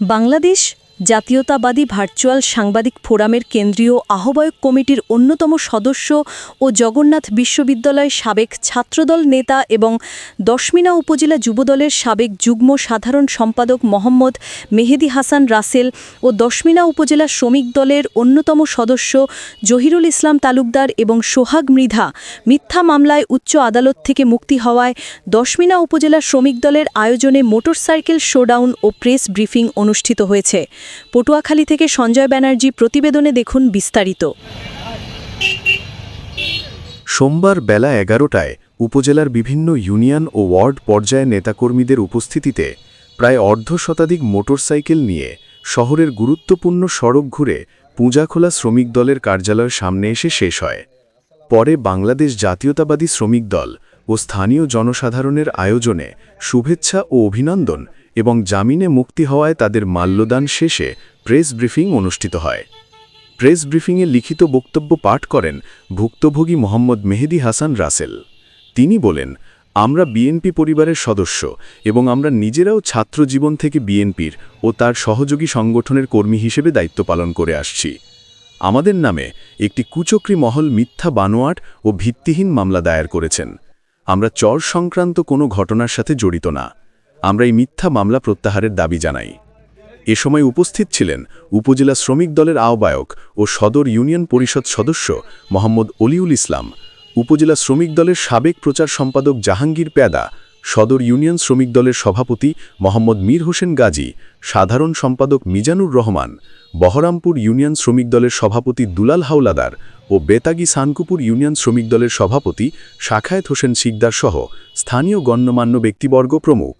বাংলাদেশ জাতীয়তাবাদী ভার্চুয়াল সাংবাদিক ফোরামের কেন্দ্রীয় আহ্বায়ক কমিটির অন্যতম সদস্য ও জগন্নাথ বিশ্ববিদ্যালয় সাবেক ছাত্রদল নেতা এবং দশমিনা উপজেলা যুবদলের সাবেক যুগ্ম সাধারণ সম্পাদক মোহাম্মদ মেহেদি হাসান রাসেল ও দশমিনা উপজেলা শ্রমিক দলের অন্যতম সদস্য জহিরুল ইসলাম তালুকদার এবং সোহাগ মৃধা মিথ্যা মামলায় উচ্চ আদালত থেকে মুক্তি হওয়ায় দশমিনা উপজেলা শ্রমিক দলের আয়োজনে মোটরসাইকেল শোডাউন ও প্রেস ব্রিফিং অনুষ্ঠিত হয়েছে। পটুয়াখালী থেকে সঞ্জয় ব্যানার্জি প্রতিবেদনে দেখুন বিস্তারিত। সোমবার বেলা এগারোটায় উপজেলার বিভিন্ন ইউনিয়ন ও ওয়ার্ড পর্যায়ে নেতাকর্মীদের উপস্থিতিতে প্রায় অর্ধ শতাধিক মোটরসাইকেল নিয়ে শহরের গুরুত্বপূর্ণ সড়ক ঘুরে পূজাখোলা শ্রমিক দলের কার্যালয়ের সামনে এসে শেষ হয়। পরে বাংলাদেশ জাতীয়তাবাদী শ্রমিক দল ও স্থানীয় জনসাধারণের আয়োজনে শুভেচ্ছা ও অভিনন্দন এবং জামিনে মুক্তি হওয়ায় তাদের মাল্যদান শেষে প্রেস ব্রিফিং অনুষ্ঠিত হয়। প্রেস ব্রিফিংয়ে লিখিত বক্তব্য পাঠ করেন ভুক্তভোগী মোহাম্মদ মেহেদি হাসান রাসেল। তিনি বলেন, আমরা বিএনপি পরিবারের সদস্য এবং আমরা নিজেরাও ছাত্র জীবন থেকে বিএনপির ও তার সহযোগী সংগঠনের কর্মী হিসেবে দায়িত্ব পালন করে আসছি। আমাদের নামে একটি কুচক্রি মহল মিথ্যা বানোয়াট ও ভিত্তিহীন মামলা দায়ের করেছেন। আমরা চর সংক্রান্ত কোনো ঘটনার সাথে জড়িত না। আমরা এই মিথ্যা মামলা প্রত্যাহারের দাবি জানাই। এ সময় উপস্থিত ছিলেন উপজেলা শ্রমিক দলের আহ্বায়ক ও সদর ইউনিয়ন পরিষদ সদস্য মোহাম্মদ অলিউল ইসলাম, উপজেলা শ্রমিক দলের সাবেক প্রচার সম্পাদক জাহাঙ্গীর প্যাদা সদর ইউনিয়ন শ্রমিক দলের সভাপতি মোহাম্মদ মীর হোসেন গাজী, সাধারণ সম্পাদক মিজানুর রহমান, বহরামপুর ইউনিয়ন শ্রমিক দলের সভাপতি দুলাল হাওলাদার ও বেতাগি সানকুপুর ইউনিয়ন শ্রমিক দলের সভাপতি শাখায়েত হোসেন শিকদার সহ স্থানীয় গণ্যমান্য ব্যক্তিবর্গ প্রমুখ।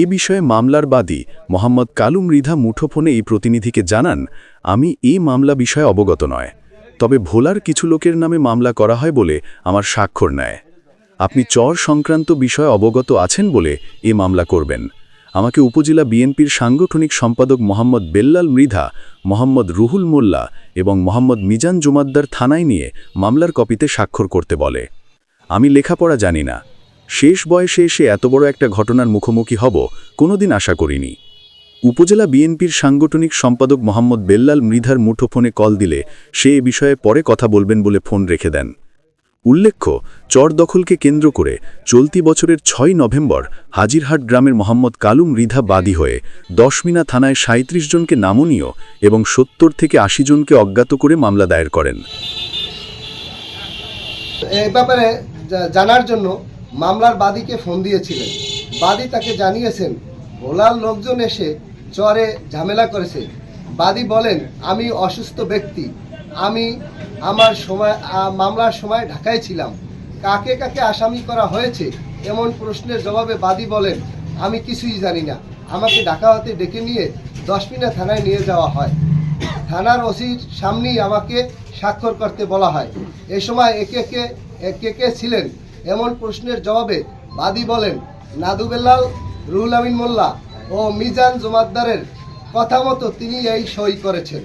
এ বিষয়ে মামলার বাদী মোহাম্মদ কালু মৃধা মুঠোফোনে এই প্রতিনিধিকে জানান, আমি এই মামলা বিষয়ে অবগত নয়। তবে ভোলার কিছু লোকের নামে মামলা করা হয় বলে আমার স্বাক্ষর নেয়। আপনি চর সংক্রান্ত বিষয়ে অবগত আছেন বলে এ মামলা করবেন। আমাকে উপজেলা বিএনপির সাংগঠনিক সম্পাদক মোহাম্মদ বেল্লাল মৃধা, মোহাম্মদ রুহুল মোল্লা এবং মোহাম্মদ মিজান জুমাদ্দার থানায় নিয়ে মামলার কপিতে স্বাক্ষর করতে বলে। আমি লেখাপড়া জানি না। শেষ বয়সে এসে এত বড় একটা ঘটনার মুখোমুখি হব, কোনোদিন আশা করিনি। উপজেলা বিএনপির সাংগঠনিক সম্পাদক মোহাম্মদ বেল্লাল মৃধার মুঠোফোনে কল দিলে সে এ বিষয়ে পরে কথা বলবেন বলে ফোন রেখে দেন। উল্লেখ্য, চর দখলকে কেন্দ্র করে চলতি বছরের ছয় নভেম্বর হাজিরহাট গ্রামের মোহাম্মদ কালুম রিধা বাদী হয়ে দশমিনা থানায় সাঁত্রিশ জনকে নামনীয় এবং সত্তর থেকে আশি জনকে অজ্ঞাত করে মামলা দায়ের করেন। এই ব্যাপারে জানার জন্য মামলার বাদীকে ফোন দিয়েছিলেন। বাদী তাকে জানিয়েছেন, ভোলার লোকজন এসে চরে ঝামেলা করেছে। বাদী বলেন, আমি অসুস্থ ব্যক্তি। আমি আমার সময় মামলার সময় ঢাকায় ছিলাম। কাকে কাকে আসামি করা হয়েছে এমন প্রশ্নের জবাবে বাদী বলেন, আমি কিছুই জানি না। আমাকে ঢাকা হতে ডেকে নিয়ে দশমিনা থানায় নিয়ে যাওয়া হয়। থানার ওসির সামনেই আমাকে স্বাক্ষর করতে বলা হয়। এ সময় একে কে কে কে ছিলেন? এমন প্রশ্নের জবাবে বাদী বলেন নাদুবেলাল রুহুল আমিন মোল্লা ও মিজান জমাদ্দারের কথা মতো তিনি এই সই করেছেন।